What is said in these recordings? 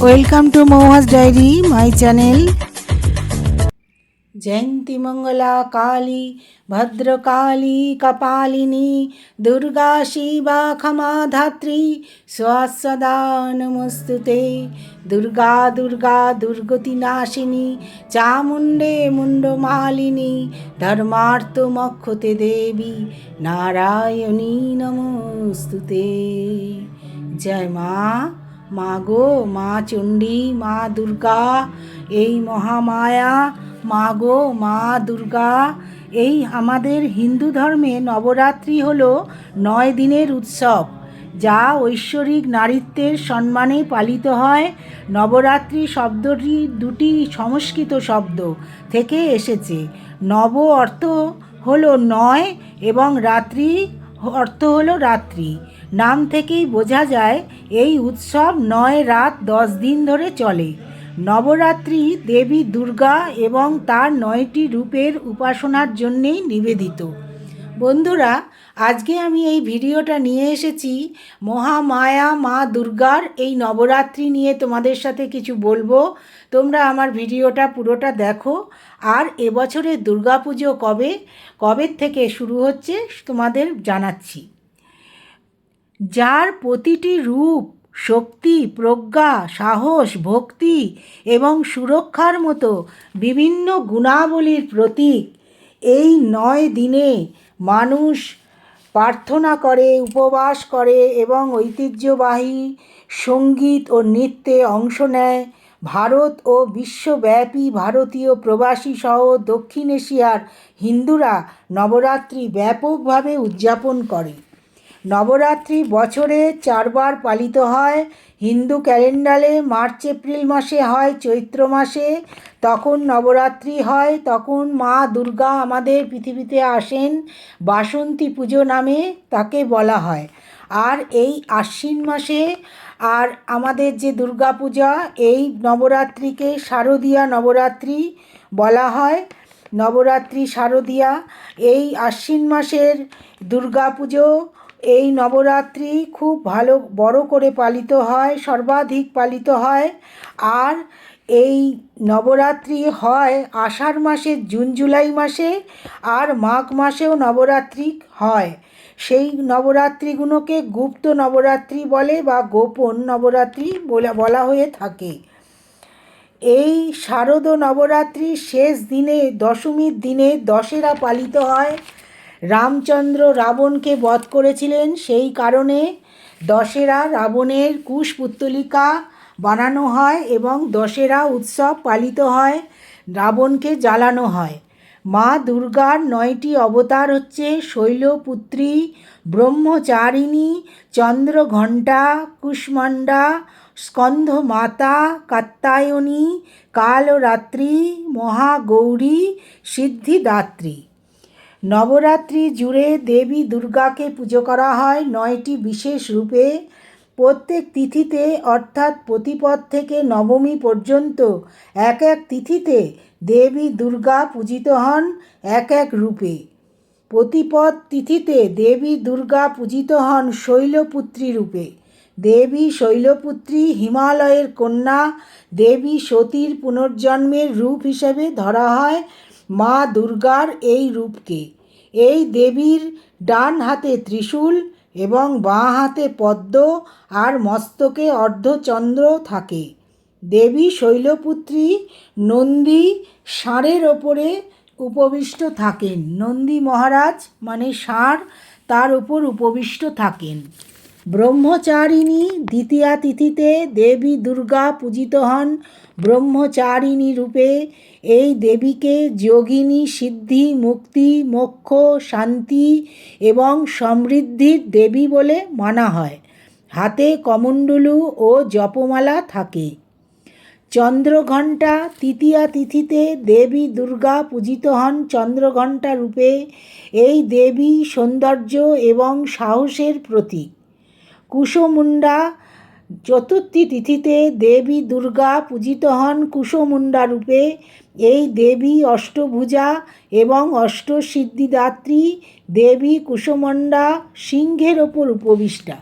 Welcome to Mouhas diary my channel Jayanti Mangala Kali Bhadrakali Kapalini Durga Shiva Kshama Dhatri স্বাসদা নমস্তুতে দুর্গা দুর্গা দুর্গতি নাশিনী চামুণ্ডে মুণ্ডমালিনী ধর্মার্থ মক্ষতে দেবী নারায়ণী নমস্তুতে জয় মা মা গো মা চণ্ডী, মা দুর্গা, এই মহামায়া মা গো মা দুর্গা, এই আমাদের হিন্দু ধর্মে নবরাত্রি হলো নয় দিনের উৎসব, যা ঐশ্বরিক নারীত্বের সম্মানে পালিত হয়। নবরাত্রি শব্দটি দুটি সংস্কৃত শব্দ থেকে এসেছে। নব অর্থ হলো নয় এবং রাত্রি অর্থ হলো রাত্রি। নাম থেকেই বোঝা যায়, এই উৎসব নয় রাত দশ দিন ধরে চলে। নবরাত্রি দেবী দুর্গা এবং তার নয়টি রূপের উপাসনার জন্যেই নিবেদিত। বন্ধুরা, আজকে আমি এই ভিডিওটা নিয়ে এসেছি মহামায়া মা দুর্গার এই নবরাত্রি নিয়ে তোমাদের সাথে কিছু বলব। তোমরা আমার ভিডিওটা পুরোটা দেখো। আর এবছরের দুর্গাপুজো কবে? কবে থেকে শুরু হচ্ছে? তোমাদের জানাচ্ছি। যার প্রতিটি রূপ শক্তি, প্রজ্ঞা, সাহস, ভক্তি এবং সুরক্ষার মতো বিভিন্ন গুণাবলীর প্রতীক, এই নয় দিনে মানুষ প্রার্থনা করে, উপবাস করে এবং ঐতিহ্যবাহী সংগীত ও নৃত্যে অংশ নেয়। ভারত ও বিশ্বব্যাপী ভারতীয় প্রবাসী সহ দক্ষিণ এশিয়ার হিন্দুরা নবরাত্রি ব্যাপকভাবে উদযাপন করে। নবরাত্রি বছরে চারবার পালিত হয়। হিন্দু ক্যালেন্ডারে মার্চ, এপ্রিল মাসে হয় চৈত্র মাসে। তখন নবরাত্রি হয়, তখন মা দুর্গা আমাদের পৃথিবীতে আসেন। বাসন্তী পুজো নামে তাকে বলা হয়। আর এই আশ্বিন মাসে, আর আমাদের যে দুর্গা পূজা, এই নবরাত্রিকে শারদীয়া নবরাত্রি বলা হয়। নবরাত্রি, শারদীয়া, এই আশ্বিন মাসের দুর্গা পুজো এই নবরাত্রি খুব ভালো, বড় করে পালিত হয়, সর্বাধিক পালিত হয়। আর এই নবরাত্রি হয় আষাঢ় মাসে জুন, জুলাই মাসে আর মাঘ মাসেও নবরাত্রি হয়। সেই নবরাত্রিগুলোকে গুপ্ত নবরাত্রি বলে বা গোপন নবরাত্রি বলে হয়ে থাকে। এই শারদ নবরাত্রির শেষ দিনে, দশমীর দিনে দশেরা পালিত হয়। রামচন্দ্র রাবণকে বধ করেছিলেন, সেই কারণে দশেরা রাবণের কুশপুত্তলিকা বানানো হয় এবং দশেরা উৎসব পালিত হয়, রাবণকে জ্বালানো হয়। মা দুর্গার নয়টি অবতার হচ্ছে শৈলপুত্রী, ব্রহ্মচারিণী, চন্দ্রঘণ্টা, কুষ্মাণ্ডা, স্কন্ধমাতা, কাত্তায়নী, কালরাত্রি, মহাগৌরী, সিদ্ধিদাত্রী। নবরাত্রি জুড়ে দেবী দুর্গাকে পুজো করা হয় নয়টি বিশেষ রূপে। প্রত্যেক তিথিতে, অর্থাৎ প্রতিপদ থেকে নবমী পর্যন্ত, এক এক তিথিতে দেবী দুর্গা পূজিত হন এক এক রূপে। প্রতিপদ তিথিতে দেবী দুর্গা পূজিত হন শৈলপুত্রী রূপে। দেবী শৈলপুত্রী হিমালয়ের কন্যা, দেবী সতীর পুনর্জন্মের রূপ হিসেবে ধরা হয় মা দুর্গার এই রূপকে। এই দেবীর ডান হাতে ত্রিশূল এবং বাঁ হাতে পদ্ম আর মস্তকে অর্ধচন্দ্র থাকে। দেবী শৈলপুত্রী নন্দী ষাঁড়ের ওপরে উপবিষ্ট থাকেন। নন্দী মহারাজ মানে ষাঁড়, তার উপর উপবিষ্ট থাকেন। ব্রহ্মচারিণী দ্বিতীয়া তিথিতে দেবী দুর্গা পূজিত হন। ব্রহ্মচারিণী রূপে এই দেবীকে যোগিনী সিদ্ধি, মুক্তি, মোক্ষ, শান্তি এবং সমৃদ্ধির দেবী বলে মানা হয়। হাতে কমণ্ডলু ও জপমালা থাকে। চন্দ্রঘণ্টা তৃতীয়া তিথিতে দেবী দুর্গা পূজিত হন। চন্দ্রঘণ্টা রূপে এই দেবী সৌন্দর্য এবং সাহসের প্রতীক। কুশমুণ্ডা চতুর্থী তিথিতে দেবী দুর্গা পূজিত হন কুশমুণ্ডা রূপে। এই দেবী অষ্টভুজা এবং অষ্টসিদ্ধিদাত্রী দেবী কুশমণ্ডা সিংহের ওপর উপবিষ্টা।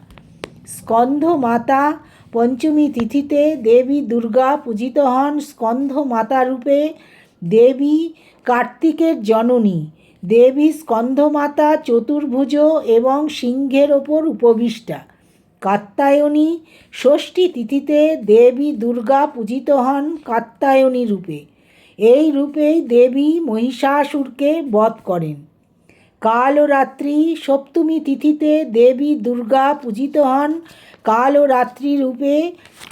স্কন্ধ মাতা পঞ্চমী তিথিতে দেবী দুর্গা পূজিত হন স্কন্ধ মাতা রূপে। দেবী কার্তিকের জননী। দেবী স্কন্ধমাতা চতুর্ভুজ এবং সিংহের ওপর উপবিষ্টা। কাত্যায়নী ষষ্ঠী তিথিতে দেবী দুর্গা পূজিত হন কাত্যায়নী রূপে। এই রূপেই দেবী মহিষাসুরকে বধ করেন। কাল ও রাত্রি সপ্তমী তিথিতে দেবী দুর্গা পূজিত হন কাল ও রাত্রি রূপে।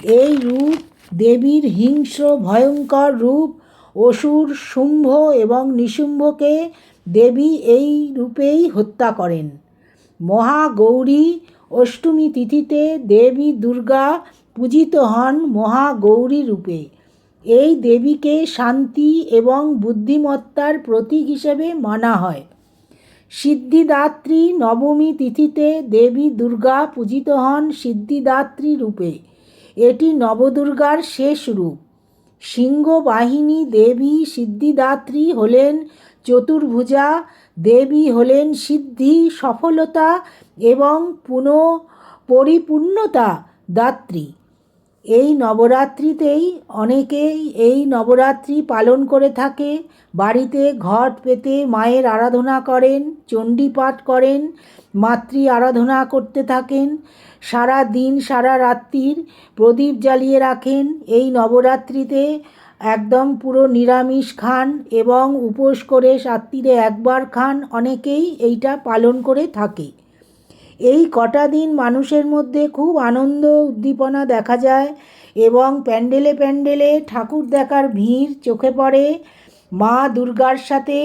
এই রূপ দেবীর হিংস্র ভয়ঙ্কর রূপ অসুর, শুম্ভ এবং নিশুম্ভকে দেবী এই রূপেই হত্যা করেন। মহাগৌরী অষ্টমী তিথিতে দেবী দুর্গা পূজিত হন মহাগৌরী রূপে। এই দেবীকে শান্তি এবং বুদ্ধিমত্তার প্রতীক হিসেবে মানা হয়। সিদ্ধিদাত্রী নবমী তিথিতে দেবী দুর্গা পূজিত হন সিদ্ধিদাত্রী রূপে। এটি নবদুর্গার শেষ রূপ। সিংহবাহিনী দেবী সিদ্ধিদাত্রী হলেন চতুর্ভুজা দেবী হলেন সিদ্ধি, সফলতা এবং পুনঃ পরিপূর্ণতা দাত্রী। এই নবরাত্রিতেই অনেকেই এই নবরাত্রি পালন করে থাকে। বাড়িতে ঘট পেতে মায়ের আরাধনা করেন, চণ্ডীপাঠ করেন, মাতৃ আরাধনা করতে থাকেন, সারা দিন, সারা রাত্রির প্রদীপ জ্বালিয়ে রাখেন। এই নবরাত্রিতে একদম পুরো নিরামিষ খান এবং উপোস করে রাত্রিরে একবার খান অনেকেই এইটা পালন করে থাকে। এই কটা দিন মানুষের মধ্যে খুব আনন্দ উদ্দীপনা দেখা যায় এবং প্যান্ডেলে প্যান্ডেলে ঠাকুর দেখার ভিড় চোখে পড়ে। মা দুর্গার সাথে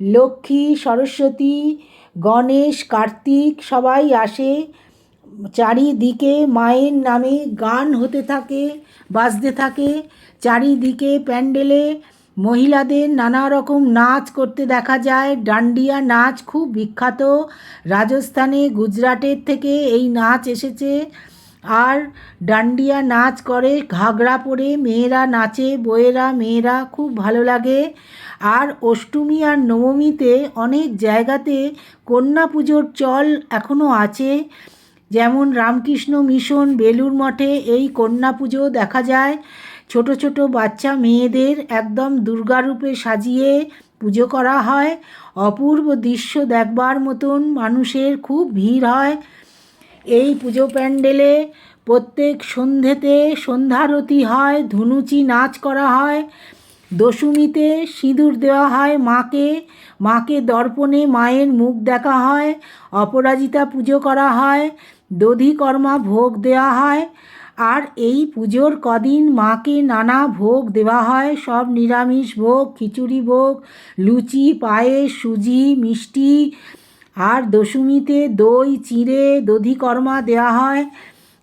লক্ষ্মী, সরস্বতী, গণেশ, কার্তিক সবাই আসে। চারিদিকে মায়ের নামে গান হতে থাকে, বাজতে থাকে। চারিদিকে প্যান্ডেলে মহিলাদের নানা রকম নাচ করতে দেখা যায়। ডান্ডিয়া নাচ খুব বিখ্যাত। রাজস্থানে গুজরাটের থেকে এই নাচ এসেছে। আর ডান্ডিয়া নাচ করে ঘাগরা পরে মেয়েরা নাচে বইয়েরা মেয়েরা খুব ভালো লাগে। আর অষ্টমী আর নবমীতে অনেক জায়গাতে কন্যা পুজোর চল এখনও আছে। যেমন রামকৃষ্ণ মিশন, বেলুর মঠে এই কন্যা পুজো দেখা যায়। ছোট ছোট বাচ্চা মেয়েদের একদম দুর্গারূপে সাজিয়ে পুজো করা হয়। অপূর্ব দৃশ্য দেখবার মতন মানুষের খুব ভিড় হয়। এই পুজো প্যান্ডেলে প্রত্যেক সন্ধেতে সন্ধ্যারতি হয়, ধুনুচি নাচ করা হয়। দশমীতে সিঁদুর দেওয়া হয় মাকে। মাকে দর্পণে মায়ের মুখ দেখা হয়, অপরাজিতা পুজো করা হয়, দধিকর্মা ভোগ দেওয়া হয়। আর এই পুজোর কদিন মাকে নানা ভোগ দেওয়া হয়, সব নিরামিষ ভোগ, খিচুড়ি ভোগ, লুচি, পায়েস, সুজি, মিষ্টি। আর দশমীতে দই, চিঁড়ে, দধিকর্মা দেওয়া হয়।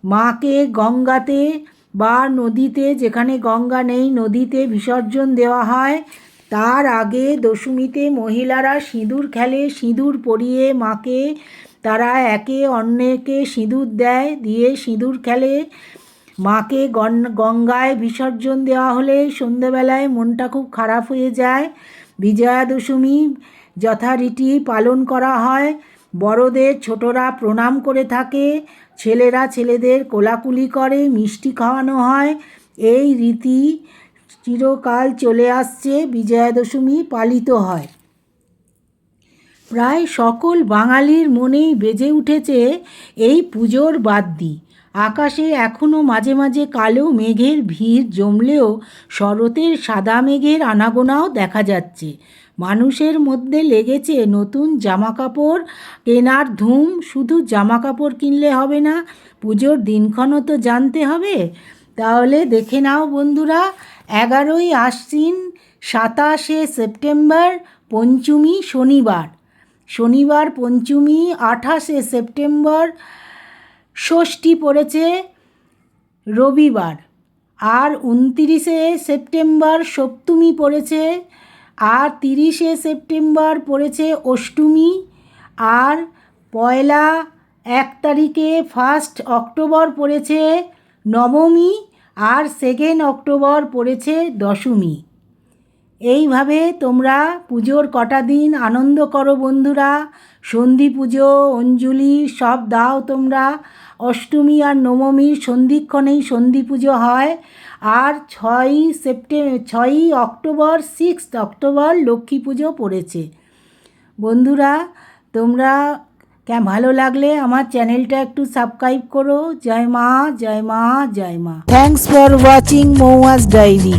মাকে গঙ্গাতে বা নদীতে যেখানে গঙ্গা নেই, নদীতে বিসর্জন দেওয়া হয়, তার আগে দশমীতে মহিলারা সিঁদুর খেলে, সিঁদুর পরিয়ে মাকে, তারা একে অন্যকে সিঁদুর দেয়, দিয়ে সিঁদুর খেলে। মাকে গঙ্গায় বিসর্জন দেওয়া হলে সন্ধেবেলায় মনটা খুব খারাপ হয়ে যায়। বিজয়া দশমী যথারীতি পালন করা হয়। বড়দের ছোটরা প্রণাম করে থাকে। ছেলেরা ছেলেদের কোলাকুলি করে, মিষ্টি খাওয়ানো হয়। এই রীতি চিরকাল চলে আসছে বিজয়া দশমী পালিত হয়। প্রায় সকল বাঙালির মনেই বেজে উঠেছে এই পুজোর বাদ্যি। আকাশে এখনও মাঝে মাঝে কালো মেঘের ভিড় জমলেও শরতের সাদা মেঘের আনাগোনাও দেখা যাচ্ছে। মানুষের মধ্যে লেগেছে নতুন জামা কাপড় কেনার ধুম। শুধু জামা কাপড় কিনলে হবে না, পুজোর দিনক্ষণও তো জানতে হবে। তাহলে দেখে নাও বন্ধুরা, এগারোই আশ্বিন, সাতাশে সেপ্টেম্বর, পঞ্চমী শনিবার। শনিবার, পঞ্চমী, আঠাশে সেপ্টেম্বর, ষষ্ঠী পড়েছে রবিবার। আর উনতিরিশে সেপ্টেম্বর, সপ্তমী পড়েছে আর তিরিশে সেপ্টেম্বর পড়েছে অষ্টমী, আর পয়লা এক তারিখে ফার্স্ট অক্টোবর পড়েছে নবমী, আর সেকেন্ড অক্টোবর পড়েছে দশমী। এইভাবে তোমরা পুজোর কটা দিন আনন্দ করো বন্ধুরা। সন্ধি পুজো, অঞ্জলি সব দাও তোমরা। অষ্টমী আর নবমীর সন্ধিক্ষণেই সন্ধি পুজো হয়। আর ছয়ই সেপ্টে ছয়ই অক্টোবর সিক্স অক্টোবর লক্ষ্মী পুজো পড়েছে। বন্ধুরা, তোমরা কে ভালো লাগলে আমার চ্যানেলটা একটু সাবস্ক্রাইব করো। জয় মা জয় মা জয় মা। Thanks for watching Mouhas diary.